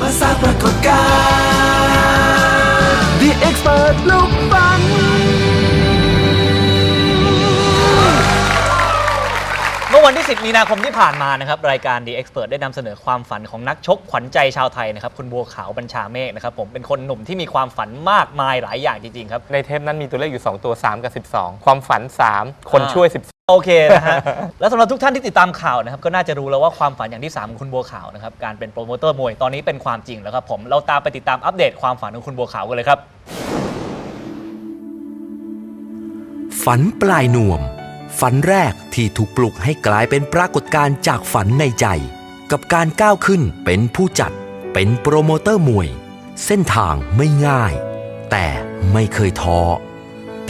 มาสร้างปรากฏการณ์ The Expert ลูกฟัน เมื่อวันที่ 10 มีนาคมที่ผ่านมานะครับรายการ The Expert ได้นำเสนอความฝันของนักชกขวัญใจชาวไทยนะครับคุณบัวขาวบัญชาเมฆนะครับผมเป็นคนหนุ่มที่มีความฝันมากมายหลายอย่างจริงๆครับ ในเทปนั้นมีตัวเลขอยู่ 2 ตัว 3 กับ 12 ความฝัน 3 คนอ่า ช่วย โอเคนะฮะ แล้วสำหรับทุกท่านที่ติดตามข่าวนะครับก็น่าจะรู้แล้วว่าความฝันอย่างที่ 3 ของคุณบัวขาวนะครับการเป็นโปรโมเตอร์มวยตอนนี้เป็นความจริงแล้วครับผมเราตามไปติดตามอัปเดตความฝันของคุณบัวขาวกันเลยครับ ฝันปลายนวม ฝันแรกที่ถูกปลุกให้กลายเป็นปรากฏการณ์จากฝันในใจ กับการก้าวขึ้นเป็นผู้จัด เป็นโปรโมเตอร์มวย เส้นทางไม่ง่าย แต่ไม่เคยท้อ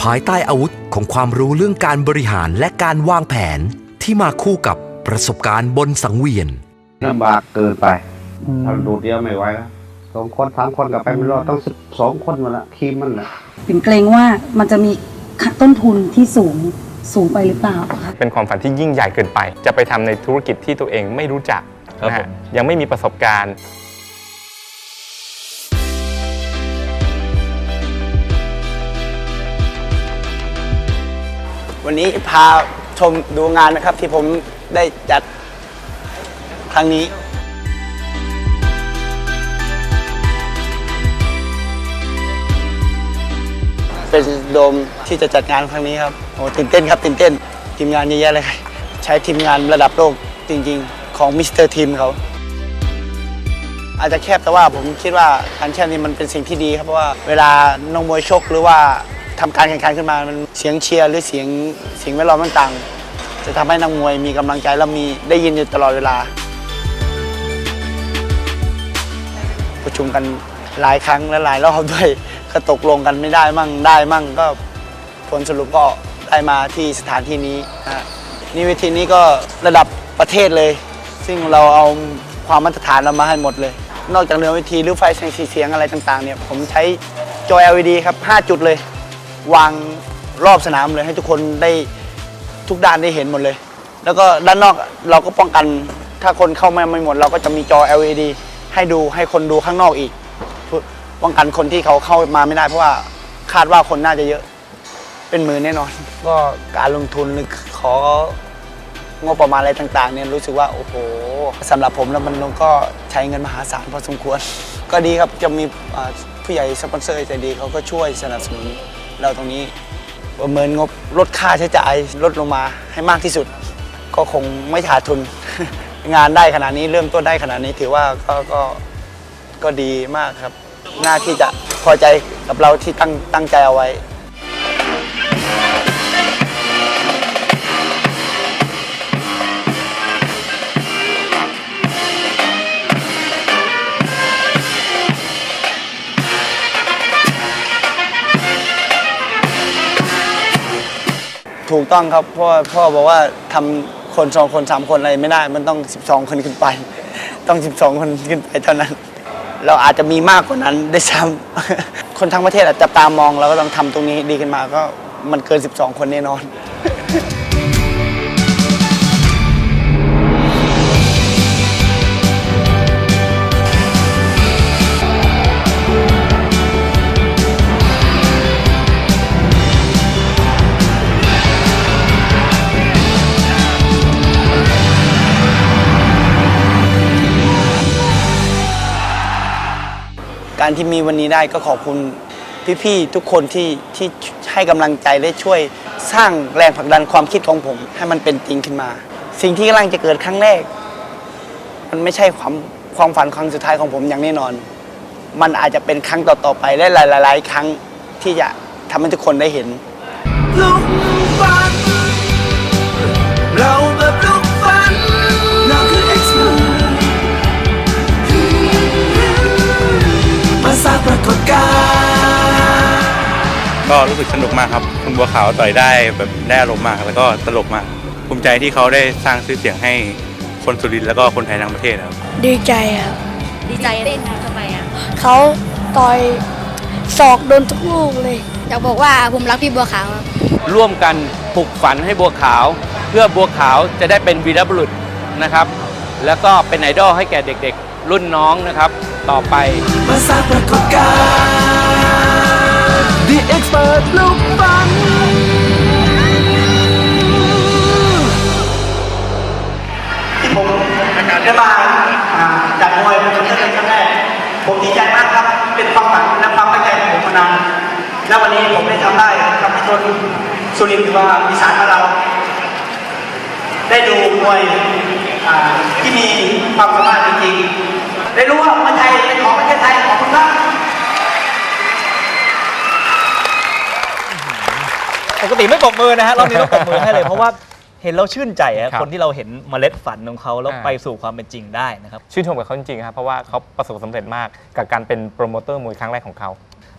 ภายใต้อาวุธของความรู้เรื่องการบริหารและการวางแผนที่มาคู่กับประสบการณ์บนสังเวียนลำบากเกินไปถ้าดูดเดียวไม่ไหวแล้วสองคนสามคนกับไปไม่รอดต้องสิบสองคนมาละทีมมันแหละปิ่นเกรงว่ามันจะมีต้นทุนที่สูงสูงไปหรือเปล่าคะเป็นความฝันที่ยิ่งใหญ่เกินไป จะไปทำในธุรกิจที่ตัวเองไม่รู้จักครับนะผฮะมยังไม่มีประสบการณ์ วันนี้พาชมดูงานนะครับที่ผมได้จัดครั้งนี้เป็นโดมที่จะจัดงานครั้งนี้ครับโอ้ตื่นเต้นครับตื่นเต้นทีมงานเยอะแยะเลยใช้ทีมงานระดับโลกจริง ๆ ของมิสเตอร์ทีมเขาอาจจะแคบแต่ว่าผมคิดว่าการแช่นี้มันเป็นสิ่งที่ดีครับเพราะว่าเวลาน้องมวยชกหรือว่า ทำการแข่งขันขึ้นมามันเสียงเชียร์หรือเสียงเสียงแวดล้อมต่างๆ จะทำให้นักมวยมีกำลังใจและมีได้ยินอยู่ตลอดเวลา ประชุมกันหลายครั้งและหลายรอบด้วยก็ตกลงกันไม่ได้มั่งได้มั่งก็ผลสรุปก็ได้มาที่สถานที่นี้นะฮะนี่เวทีนี้ก็ระดับประเทศเลย ซึ่งเราเอาความมาตรฐานเรามาให้หมดเลย นอกจากเรือเวทีหรือไฟแสงสีเสียงอะไรต่างๆเนี่ยผมใช้จอ LED ครับ 5 จุดเลย วางรอบสนามเลยให้ทุกคนได้ทุกด้านได้เห็นหมดเลย แล้วก็ด้านนอกเราก็ป้องกันถ้าคนเข้ามาไม่หมด เราก็จะมีจอ LED ให้ดูให้คนดูข้างนอกอีกเพื่อป้องกันคนที่เขาเข้ามาไม่ได้ เพราะว่าคาดว่าคนน่าจะเยอะเป็นหมือแน่นอน ก็การลงทุนหรือของบประมาณอะไรต่างๆเนี่ยรู้สึกว่าโอ้โหสำหรับผมแล้วมันก็ใช้เงินมหาศาลพอสมควร ก็ดีครับจะมีผู้ใหญ่สปอนเซอร์ใจดีเขาก็ช่วยสนับสนุน เราตรงนี้ประเมินงบลดค่าใช้จ่ายลดลงมาให้มากที่สุด ก็คงไม่ขาดทุน งานได้ขนาดนี้เริ่มต้นได้ขนาดนี้ถือว่าก็ก็ก็ดีมากครับ น่าที่จะพอใจกับเราที่ตั้งตั้งใจเอาไว้ ถูกต้องครับเพราะว่าพ่อบอกว่าทำคนสองคนสามคนอะไรไม่ได้ มันต้อง 12 คนขึ้นไป ต้อง 12 คนขึ้นไปเท่านั้น เราอาจจะมีมากกว่านั้นได้วยซ้ำ คนทั้งประเทศอาจจะตามมองเราก็ต้องทำตรงนี้ดีขึ้นมาก็มันเกิน 12 คนแน่นอน การที่มีวันนี้ได้ก็ขอบคุณพี่ๆทุกคนที่ที่ให้กำลังใจและช่วยสร้างแรงผลักดันความคิดของผม ให้มันเป็นจริงขึ้นมา สิ่งที่กำลังจะเกิดครั้งแรก มันไม่ใช่ความความฝันครั้งสุดท้ายของผมอย่างแน่นอน มันอาจจะเป็นครั้งต่อๆไปและหลายๆครั้งที่จะทำให้ทุกคนได้เห็น รู้สึกสนุกมากครับคุณบัวขาวต่อยได้แบบได้อารมณ์มาก แล้วก็ตลกมาก ภูมิใจที่เขาได้สร้างชื่อเสียงให้คนสุรินทร์แล้วก็คนไทยทั้งประเทศครับ ดีใจครับดีใจเต้นทำไมอะเขาต่อยศอกโดนทุกลูกเลยอยากบอกว่าผมรักพี่บัวขาวครับร่วมกันปลุกฝันให้บัวขาว เพื่อบัวขาวจะได้เป็นวีรบุรุษนะครับ แล้วก็เป็นไอดอลให้แก่เด็กๆ รุ่นน้องนะครับ ต่อไปมาสร้างปรากฏการณ์ The Expert ลูกฟันที่ผมได้มาอ่าจัดมวยเป็นครั้งแรกครั้งแรก ผมดีใจมากครับ เป็นความฝันและความตั้งใจของผมมานาน และวันนี้ผมได้ทำได้ทำให้ชนสุรินทร์หรือว่าอีสานของเรา ได้ดูมวยที่มีความสามารถจริงๆ ได้รู้ว่ามวยไทยเป็นของประเทศไทยขอบคุณครับ ปกติไม่ปรบมือนะฮะรอบนี้ต้องปรบมือให้เลยเพราะว่าเห็นเราชื่นใจอะครับ คนที่เราเห็นเมล็ดฝันของเขาแล้วอ่าไปสู่ความเป็นจริงได้นะครับ ชื่นชมกับเขาจริงๆครับเพราะว่าเขาประสบความสำเร็จมากกับการเป็นโปรโมเตอร์มวยครั้งแรกของเขา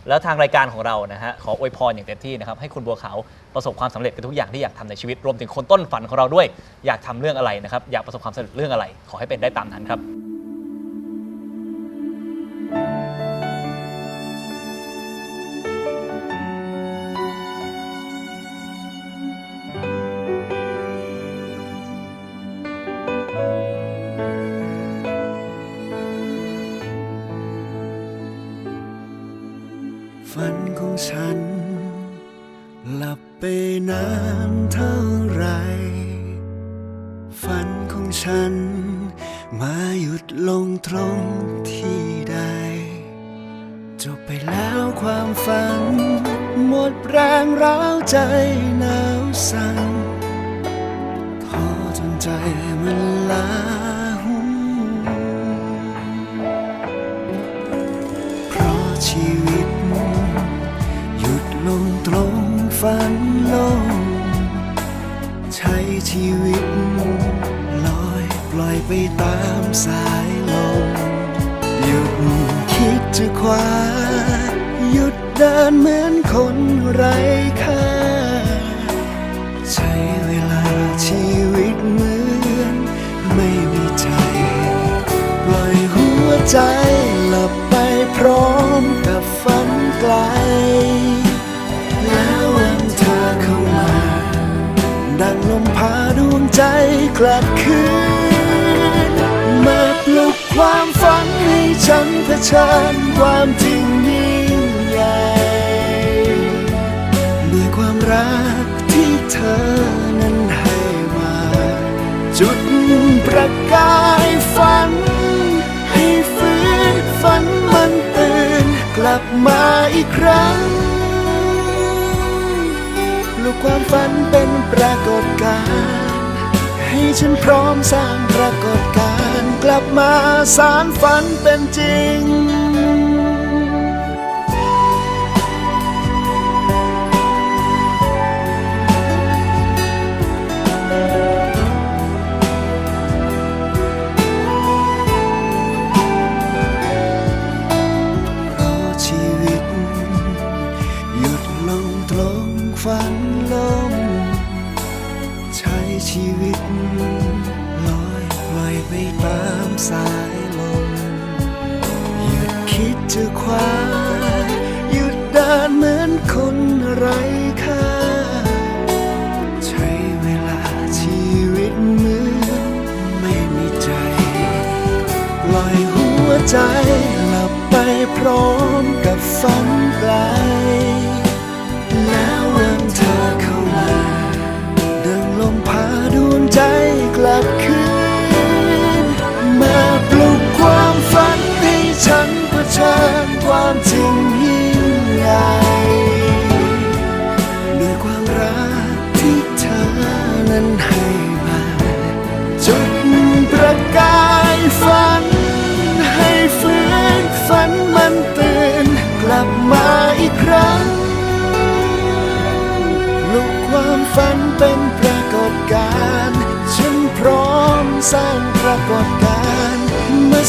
แล้วทางรายการของเรานะฮะขออวยพรอย่างเต็มที่นะครับให้คุณบัวขาวประสบความสำเร็จกับทุกอย่างที่อยากทำในชีวิตรวมถึงคนต้นฝันของเราด้วย อยากทำเรื่องอะไรนะครับอยากประสบความสำเร็จเรื่องอะไร ขอให้เป็นได้ตามนั้นครับ ฉัน หลับไปนานเท่าไร ฝันของฉัน มาหยุดลงตรงที่ใด จบไปแล้วความฝัน หมดแรงร้าวใจหนาวสั่นท้อจนใจมันลา จะคว้าหยุดเดินเหมือนคนไร้ค่า ใช้เวลาชีวิตเหมือน ไม่มีใจ ปล่อยหัวใจหลับไปพร้อมกับฝันไกล แล้ววันเธอเข้ามา ดังลมพาดวงใจกลับคืน ฉันเผชิญความจริงยิ่งใหญ่ด้วยความรักที่เธอนั้นให้มา จุดประกายฝัน ให้ฟื้นฝันมันตื่นกลับมาอีกครั้งลุกความฝันเป็นปรากฏการณ์ให้ฉันพร้อมสร้างปรากฏการณ์ กลับมาสารฝันเป็นจริง ร้อมกับฝัน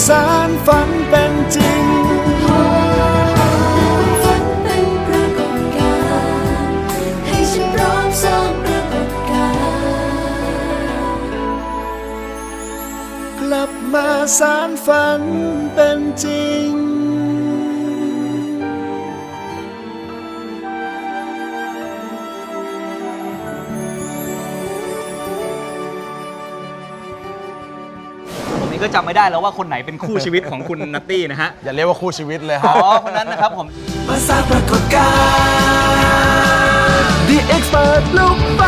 สารฝัน ก็จำไม่ได้แล้วว่าคนไหนเป็นคู่ชีวิตของคุณนัตตี้นะฮะอย่าเรียกว่าคู่ชีวิตเลยคอ๋รับ อคนนั้นนะครับผม มาสร้างปรากฏการณ์ The Expert ลูกโต